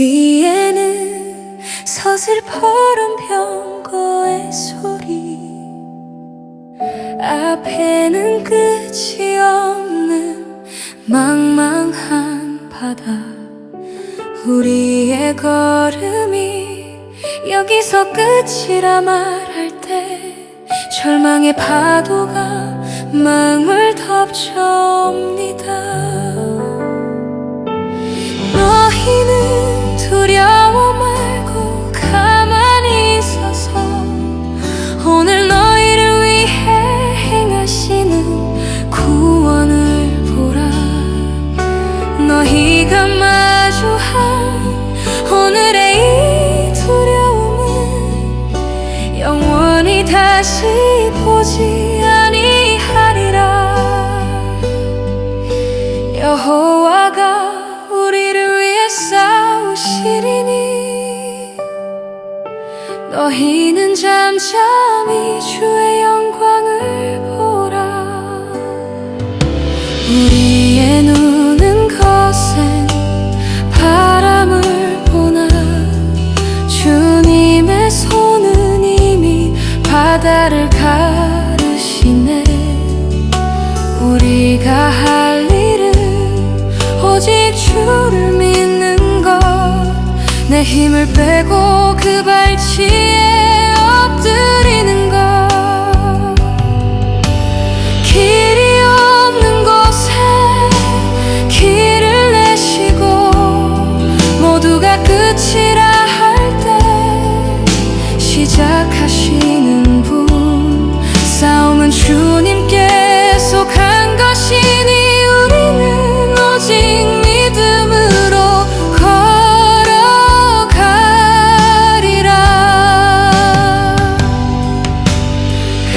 뒤에는 서슬퍼런 병거의 소리 앞에는 끝이 없는 망망한 바다. 우리의 걸음이 여기서 끝이라 말할 때 절망의 파도가 마음을 덮쳐옵니다 구원을 보라. 너희가 마주한 오늘의 이 두려움은 영원히 다시 보지 아니하리라. 여호와가 우리를 위해 싸우시리니 너희는 잠잠히 주의 영광을 우리의 눈은 거센 바람을 보나 주님의 손은 이미 바다를 가르시네. 우리가 할 일은 오직 주를 믿는 것. 내 힘을 빼고 그 발치에 끝이라 할 때 시작하시는 분 싸움은 주님께 속한 것이니 우리는 오직 믿음으로 걸어가리라.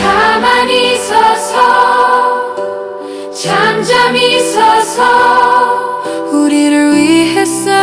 가만히 서서 잠잠히 서서 우리를 위해 싸